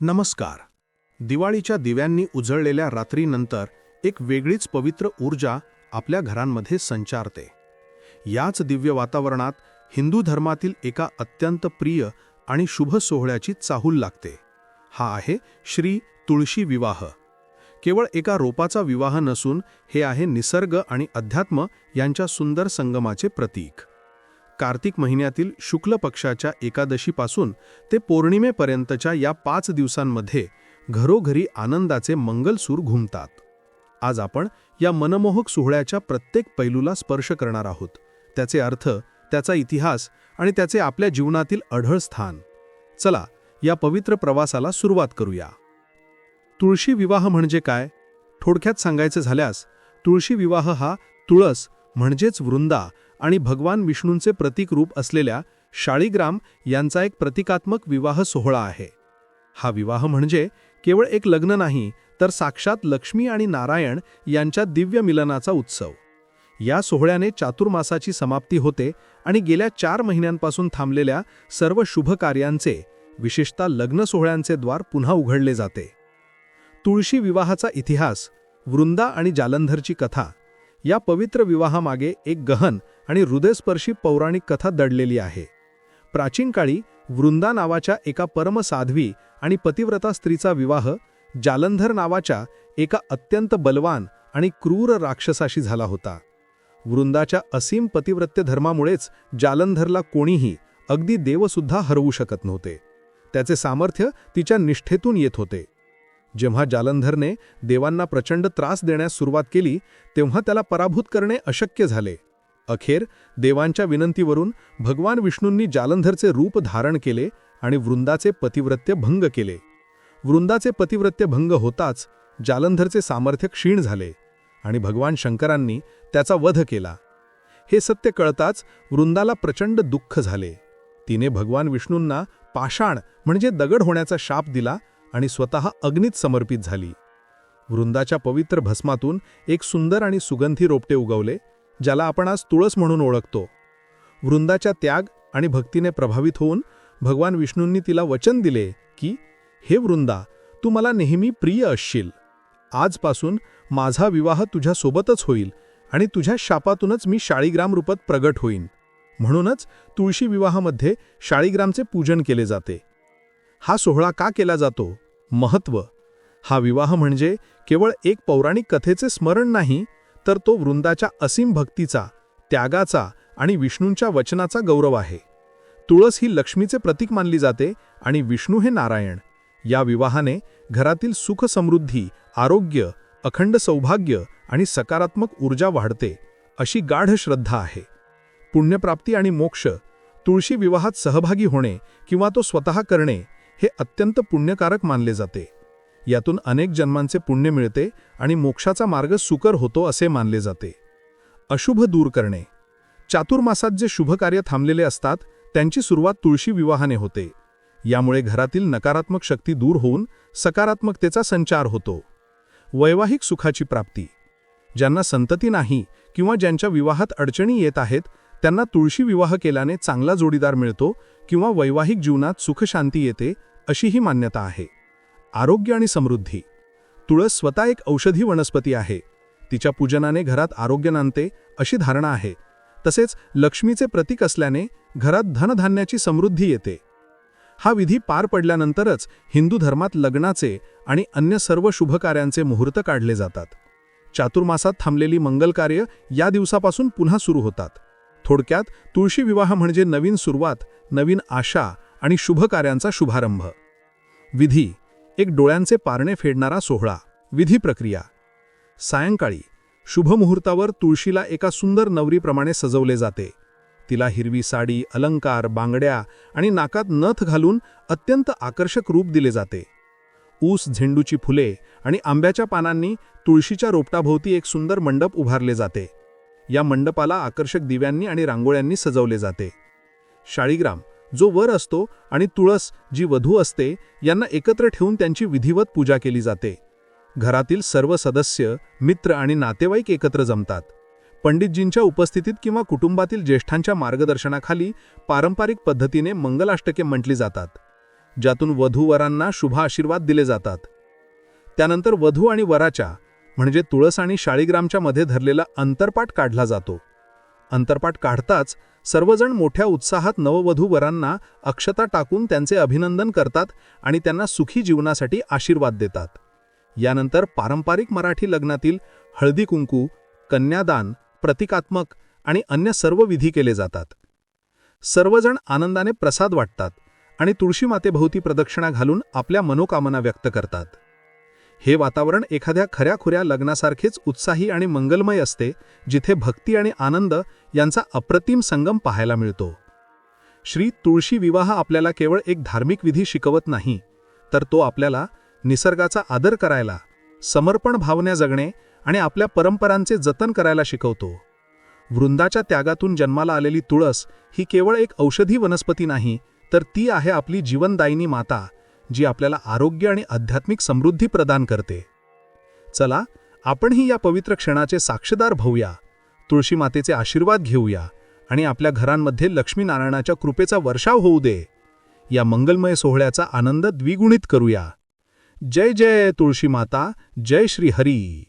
नमस्कार. दिवाळीच्या दिव्यांनी उजळलेल्या रात्रीनंतर एक वेगळीच पवित्र ऊर्जा आपल्या घरांमध्ये संचारते. याच दिव्य वातावरणात हिंदू धर्मातील एका अत्यंत प्रिय आणि शुभ सोहळ्याची चाहूल लागते. हा आहे श्री तुळशी विवाह. केवळ एका रोपाचा विवाह नसून हे आहे निसर्ग आणि अध्यात्म यांच्या सुंदर संगमाचे प्रतीक. कार्तिक महिन्यातील शुक्ल पक्षाच्या एकादशीपासून ते पौर्णिमेपर्यंतच्या या पाच दिवसांमध्ये घरोघरी आनंदाचे मंगलसूर घुमतात. आज आपण या मनमोहक सोहळ्याच्या प्रत्येक पैलूला स्पर्श करणार आहोत. त्याचे अर्थ त्याचा इतिहास आणि त्याचे आपल्या जीवनातील अढळ स्थान. चला या पवित्र प्रवासाला सुरुवात करूया. तुळशी विवाह म्हणजे काय? थोडक्यात सांगायचं झाल्यास तुळशी विवाह हा तुळस म्हणजेच वृंदा आणि भगवान विष्णूंचे प्रतीक रूप असलेल्या शाळीग्राम यांचा एक प्रतिकात्मक विवाह सोहळा आहे. हा विवाह म्हणजे केवळ एक लग्न नाही तर साक्षात लक्ष्मी आणि नारायण यांच्या दिव्य मिलनाचा उत्सव. या सोहळ्याने चातुर्मासाची समाप्ती होते आणि गेल्या चार महिन्यांपासून थांबलेल्या सर्व शुभ कार्यांचे विशेषतः लग्न सोहळ्यांचे द्वार पुन्हा उघडले जाते. तुळशी विवाहाचा इतिहास वृंदा आणि जालंधरची कथा या पवित्र विवाहामागे एक गहन आणि हृदयस्पर्शी पौराणिक कथा दडलेली आहे. प्राचीन काळी वृंदा नावाच्या एका परमसाध्वी आणि पतिव्रता स्त्रीचा विवाह जालंधर नावाच्या एका अत्यंत बलवान आणि क्रूर राक्षसाशी झाला होता. वृंदाच्या असीम पतिव्रत्य धर्मामुळेच जालंधरला कोणीही अगदी देवसुद्धा हरवू शकत नव्हते. त्याचे सामर्थ्य तिच्या निष्ठेतून येत होते. जेव्हा जालंधरने देवांना प्रचंड त्रास देण्यास सुरुवात केली तेव्हा त्याला पराभूत करणे अशक्य झाले. अखेर देवांच्या विनंतीवरून भगवान विष्णूंनी जालंधरचे रूप धारण केले आणि वृंदाचे पतिव्रत्य भंग केले. वृंदाचे पतिव्रत्य भंग होताच जालंधरचे सामर्थ्य क्षीण झाले आणि भगवान शंकरांनी त्याचा वध केला. हे सत्य कळताच वृंदाला प्रचंड दुःख झाले. तिने भगवान विष्णूंना पाषाण म्हणजे दगड होण्याचा शाप दिला आणि स्वतः अग्नीत समर्पित झाली. वृंदाच्या पवित्र भस्मातून एक सुंदर आणि सुगंधी रोपटे उगवले ज्याला आपण आज तुळस म्हणून ओळखतो. वृंदाच्या त्याग आणि भक्तीने प्रभावित होऊन भगवान विष्णूंनी तिला वचन दिले की हे वृंदा तू मला नेहमी प्रिय असशील. आजपासून माझा विवाह तुझ्यासोबतच होईल आणि तुझ्या शापातूनच मी शाळीग्राम रूपात प्रगट होईन. म्हणूनच तुळशी विवाहामध्ये शाळीग्रामचे पूजन केले जाते. हा सोहळा का केला जातो? महत्त्व हा विवाह म्हणजे केवळ एक पौराणिक कथेचे स्मरण नाही तर तो वृंदाच्या असीम भक्तीचा त्यागाचा आणि विष्णूंच्या वचनाचा गौरव आहे. तुळस ही लक्ष्मीचे प्रतीक मानली जाते आणि विष्णू हे नारायण. या विवाहाने घरातील सुख समृद्धी आरोग्य अखंड सौभाग्य आणि सकारात्मक ऊर्जा वाढते अशी गाढ श्रद्धा आहे. पुण्यप्राप्ती आणि मोक्ष तुळशी विवाहात सहभागी होणे किंवा तो स्वतः करणे हे अत्यंत पुण्यकारक मानले जाते. यातून अनेक जन्मांचे पुण्य मिळते आणि मोक्षाचा मार्ग सुकर होतो असे मानले जाते. अशुभ दूर करणे. चातुर्मासात जे शुभ कार्य थांबलेले असतात त्यांची सुरुवात तुळशी विवाहाने होते. यामुळे घरातील नकारात्मक शक्ती दूर होऊन सकारात्मकतेचा संचार होतो. वैवाहिक सुखाची प्राप्ती. ज्यांना संतती नाही किंवा ज्यांच्या विवाहात अडचणी येत आहेत त्यांना तुळशी विवाह केल्याने चांगला जोडीदार मिळतो किंवा वैवाहिक जीवनात सुखशांती येते अशी ही मान्यता आहे. आरोग्य आणि समृद्धी. तुळस स्वतः एक औषधी वनस्पती आहे. तिच्या पूजनाने घरात आरोग्य नांदते अशी धारणा आहे. तसेच लक्ष्मीचे प्रतीक असल्याने घरात धनधान्याची समृद्धी येते. हा विधी पार पडल्यानंतरच हिंदू धर्मात लग्नाचे आणि अन्य सर्व शुभकार्यांचे मुहूर्त काढले जातात. चातुर्मासात थांबलेली मंगलकार्य या दिवसापासून पुन्हा सुरू होतात. थोडक्यात तुळशी विवाह म्हणजे नवीन सुरुवात नवीन आशा आणि शुभकार्यांचा शुभारंभ. विधी एक डोळ्यांचे पारणे फेडणारा सोहळा. विधी प्रक्रिया. सायंकाळी शुभमुहूर्तावर तुळशीला एका सुंदर नवरीप्रमाणे सजवले जाते. तिला हिरवी साडी अलंकार बांगड्या आणि नाकात नथ घालून अत्यंत आकर्षक रूप दिले जाते. ऊस झेंडूची फुले आणि आंब्याच्या पानांनी तुळशीच्या रोपटाभोवती एक सुंदर मंडप उभारले जाते. या मंडपाला आकर्षक दिव्यांनी आणि रांगोळ्यांनी सजवले जाते. शाळीग्राम जो वर असतो आणि तुळस जी वधू असते यांना एकत्र ठेवून त्यांची विधिवत पूजा केली जाते. घरातील सर्व सदस्य मित्र आणि नातेवाईक एकत्र जमतात. पंडितजींच्या उपस्थितीत किंवा कुटुंबातील ज्येष्ठांच्या मार्गदर्शनाखाली पारंपरिक पद्धतीने मंगलाष्टके म्हटली जातात ज्यातून वधूवरांना शुभ आशीर्वाद दिले जातात. त्यानंतर वधू आणि वराच्या म्हणजे तुळस आणि शाळीग्रामच्या मध्ये धरलेला अंतरपाठ काढला जातो. अंतरपाठ काढताच सर्वजण मोठ्या उत्साहात नववधू वरांना अक्षता टाकून त्यांचे अभिनंदन करतात आणि त्यांना सुखी जीवनासाठी आशीर्वाद देतात. यानंतर पारंपरिक मराठी लग्नातील हळदी कुंकू कन्यादान प्रतिकात्मक आणि अन्य सर्व विधी केले जातात. सर्वजण आनंदाने प्रसाद वाटतात आणि तुळशी मातेभोवती प्रदक्षिणा घालून आपल्या मनोकामना व्यक्त करतात. हे वातावरण एखाद्या खऱ्याखुऱ्या लग्नासारखेच उत्साही आणि मंगलमय असते जिथे भक्ती आणि आनंद यांचा अप्रतिम संगम पाहायला मिळतो. श्री तुळशी विवाह आपल्याला केवळ एक धार्मिक विधी शिकवत नाही तर तो आपल्याला निसर्गाचा आदर करायला समर्पण भावना जगणे आणि आपल्या परंपरांचे जतन करायला शिकवतो. वृंदाच्या त्यागातून जन्माला आलेली तुळस ही केवळ एक औषधी वनस्पती नाही तर ती आहे आपली जीवनदायिनी माता जी आपल्याला आरोग्य आणि आध्यात्मिक समृद्धी प्रदान करते. चला आपणही या पवित्र क्षणाचे साक्षीदार भाऊया तुळशी मातेचे आशीर्वाद घेऊया आणि आपल्या घरांमध्ये लक्ष्मीनारायणाच्या कृपेचा वर्षाव होऊ दे. या मंगलमय सोहळ्याचा आनंद द्विगुणित करूया. जय जय तुळशी माता जय श्री हरी.